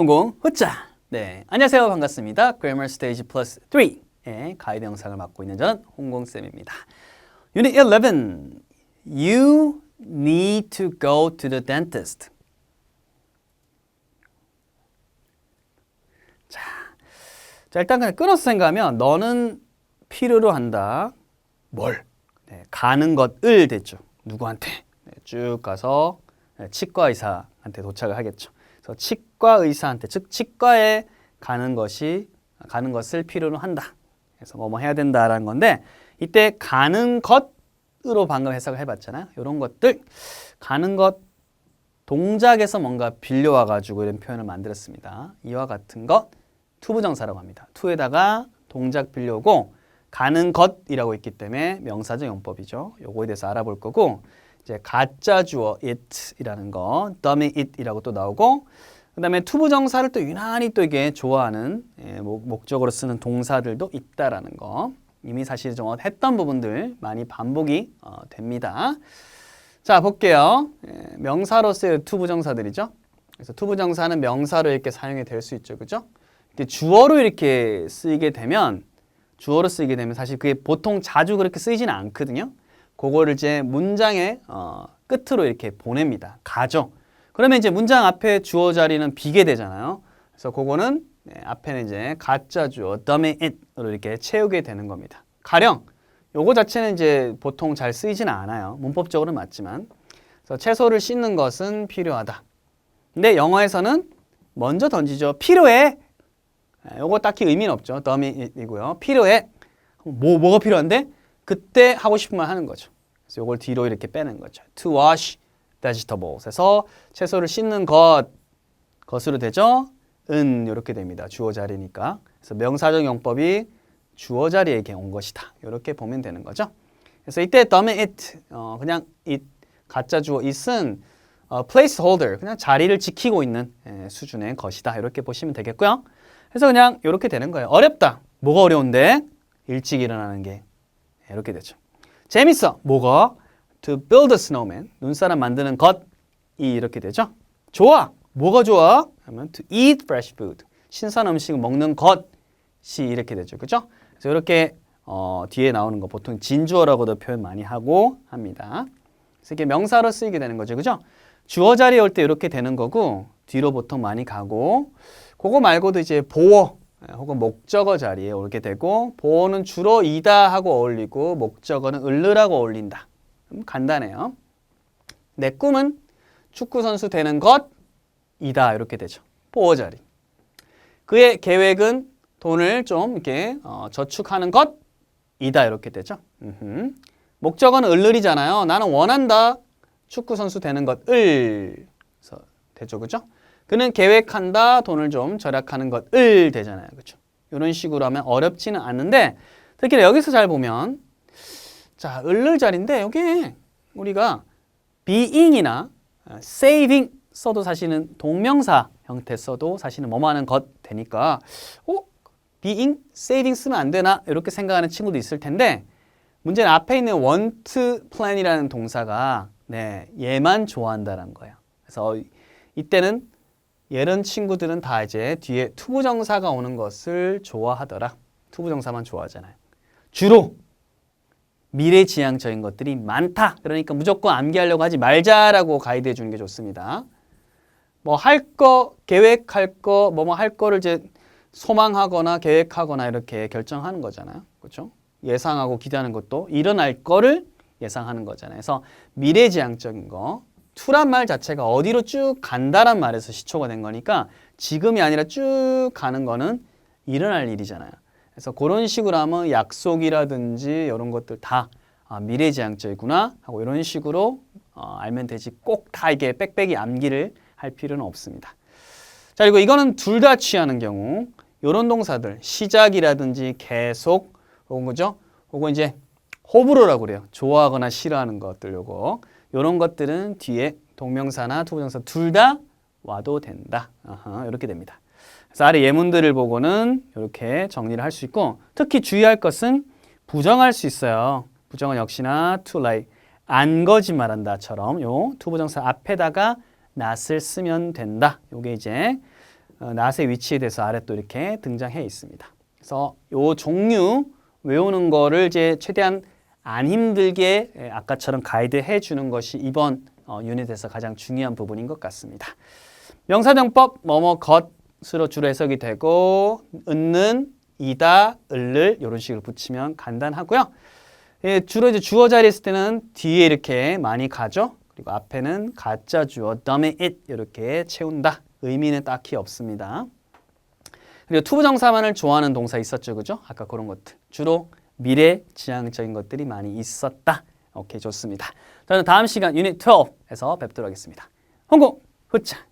홍공 후짜. 네, 안녕하세요. 반갑습니다. Grammar Stage Plus 3의 가이드 영상을 맡고 있는 저는 홍공쌤입니다. Unit 11. You need to go to the dentist. 자, 자 일단 그냥 끊어서 생각하면 너는 필요로 한다. 뭘? 네, 가는 것을 됐죠. 누구한테? 네, 쭉 가서 네, 치과 의사한테 도착을 하겠죠. 그래서 치 과 의사한테 즉 치과에 가는 것이 가는 것을 필요로 한다. 그래서 뭐뭐 해야 된다라는 건데 이때 가는 것으로 방금 해석을 해봤잖아요. 이런 것들 가는 것 동작에서 뭔가 빌려와 가지고 이런 표현을 만들었습니다. 이와 같은 것 투부정사라고 합니다. 투에다가 동작 빌려오고 가는 것이라고 있기 때문에 명사적 용법이죠. 요거에 대해서 알아볼 거고 이제 가짜 주어 it이라는 거, dummy it이라고 또 나오고 그 다음에 투부정사를 또 유난히 또 이게 좋아하는 예, 목, 목적으로 쓰는 동사들도 있다라는 거 이미 사실 좀 했던 부분들 많이 반복이 어, 됩니다. 자 볼게요. 예, 명사로서의 투부정사들이죠. 그래서 투부정사는 명사로 이렇게 사용이 될 수 있죠, 그죠? 이렇게 주어로 이렇게 쓰이게 되면 주어로 쓰이게 되면 사실 그게 보통 자주 그렇게 쓰이지는 않거든요. 그거를 이제 문장의 어, 끝으로 이렇게 보냅니다. 가죠. 그러면 이제 문장 앞에 주어 자리는 비게 되잖아요. 그래서 그거는 네, 앞에는 이제 가짜 주어 dummy it으로 이렇게 채우게 되는 겁니다. 가령 요거 자체는 이제 보통 잘 쓰이지는 않아요. 문법적으로는 맞지만. 그래서 채소를 씻는 것은 필요하다. 근데 영어에서는 먼저 던지죠. 필요해. 네, 요거 딱히 의미는 없죠. dummy it이고요. 필요해. 뭐 뭐가 필요한데? 그때 하고 싶은 말 하는 거죠. 그래서 요걸 뒤로 이렇게 빼는 거죠. To wash vegetables. 해서 채소를 씻는 것 것으로 되죠. 은 이렇게 됩니다. 주어 자리니까. 그래서 명사적 용법이 주어 자리에 온 것이다. 이렇게 보면 되는 거죠. 그래서 이때 dummy it 어, 그냥 it 가짜 주어 it은 어, placeholder 그냥 자리를 지키고 있는 예, 수준의 것이다. 이렇게 보시면 되겠고요. 그래서 그냥 이렇게 되는 거예요. 어렵다. 뭐가 어려운데? 일찍 일어나는 게 이렇게 되죠. 재밌어. 뭐가? To build a snowman. 눈사람 만드는 것이 이렇게 되죠. 좋아. 뭐가 좋아? 하면 to eat fresh food. 신선 음식을 먹는 것이 이렇게 되죠. 그죠? 그래서 이렇게 어, 뒤에 나오는 거 보통 진주어라고도 표현 많이 하고 합니다. 그래서 이게 명사로 쓰이게 되는 거죠. 그죠? 주어 자리에 올 때 이렇게 되는 거고 뒤로 보통 많이 가고 그거 말고도 이제 보어 혹은 목적어 자리에 오게 되고 보어는 주로 이다 하고 어울리고 목적어는 을르라고 어울린다. 음, 간단해요. 내 꿈은 축구 선수 되는 것이다 이렇게 되죠. 보어 자리. 그의 계획은 돈을 좀 이렇게 어, 저축하는 것이다 이렇게 되죠. 음흠. 목적어는 을르리잖아요. 나는 원한다 축구 선수 되는 것을 되죠, 그죠? 그는 계획한다 돈을 좀 절약하는 것을 되잖아요, 그렇죠? 이런 식으로 하면 어렵지는 않는데 특히 여기서 잘 보면 자, 을를 자리인데 여기 우리가 being이나 saving 써도 사실은 동명사 형태 써도 사실은 뭐하는 것 되니까 어? being, saving 쓰면 안 되나? 이렇게 생각하는 친구도 있을 텐데 문제는 앞에 있는 want plan이라는 동사가 네, 얘만 좋아한다는 거예요. 그래서 이때는 이런 친구들은 다 이제 뒤에 투부정사가 오는 것을 좋아하더라. 투부정사만 좋아하잖아요. 주로 미래지향적인 것들이 많다. 그러니까 무조건 암기하려고 하지 말자라고 가이드해 주는 게 좋습니다. 뭐 할 거, 계획할 거, 뭐 뭐 할 거를 이제 소망하거나 계획하거나 이렇게 결정하는 거잖아요. 그렇죠? 예상하고 기대하는 것도 일어날 거를 예상하는 거잖아요. 그래서 미래지향적인 거, 투란 말 자체가 어디로 쭉 간다란 말에서 시초가 된 거니까 지금이 아니라 쭉 가는 거는 일어날 일이잖아요. 그래서 그런 식으로 하면 약속이라든지 이런 것들 다 아, 미래지향적이구나 하고 이런 식으로 어, 알면 되지 꼭 다 이게 빽빽이 암기를 할 필요는 없습니다. 자 그리고 이거는 둘 다 취하는 경우 이런 동사들 시작이라든지 계속 혹은 그죠? 혹은 이제 호불호라고 그래요. 좋아하거나 싫어하는 것들 요거 이런 것들은 뒤에 동명사나 투부정사 둘 다 와도 된다. 아하, 이렇게 됩니다. 그래서 아래 예문들을 보고는 이렇게 정리를 할 수 있고 특히 주의할 것은 부정할 수 있어요. 부정은 역시나 to lie 안 거짓말한다처럼 요 투부정사 앞에다가 not을 쓰면 된다. 요게 이제 어, 낫의 위치에 대해서 아래 또 이렇게 등장해 있습니다. 그래서 요 종류 외우는 거를 이제 최대한 안 힘들게 예, 아까처럼 가이드 해 주는 것이 이번 어, 유닛에서 가장 중요한 부분인 것 같습니다. 명사정법 뭐뭐 것 으로 주로 해석이 되고 은는 이다 을을 이런 식으로 붙이면 간단하고요. 예, 주로 이제 주어 자리에 있을 때는 뒤에 이렇게 많이 가죠. 그리고 앞에는 가짜 주어 다음에 it 이렇게 채운다. 의미는 딱히 없습니다. 그리고 투부정사만을 좋아하는 동사 있었죠, 그죠? 아까 그런 것들 주로 미래 지향적인 것들이 많이 있었다. 오케이 좋습니다. 저는 다음 시간 유닛 12에서 뵙도록 하겠습니다. 홍콩 후차.